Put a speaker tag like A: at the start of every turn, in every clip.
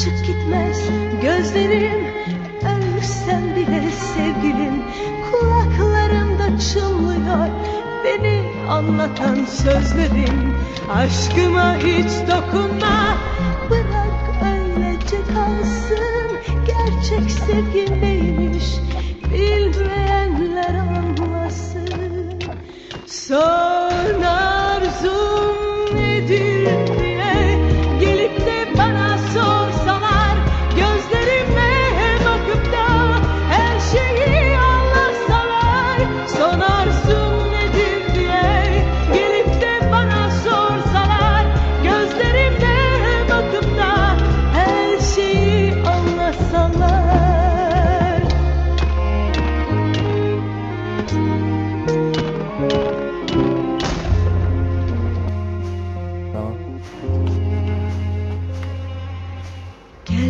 A: Açık gitmez. Gözlerim Ölsem bile sevgilim Kulaklarımda çınlıyor. Beni anlatan sözlerin Aşkıma hiç dokunma. Bırak öylece kalsın Gerçek sevgi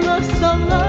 A: summer, summer.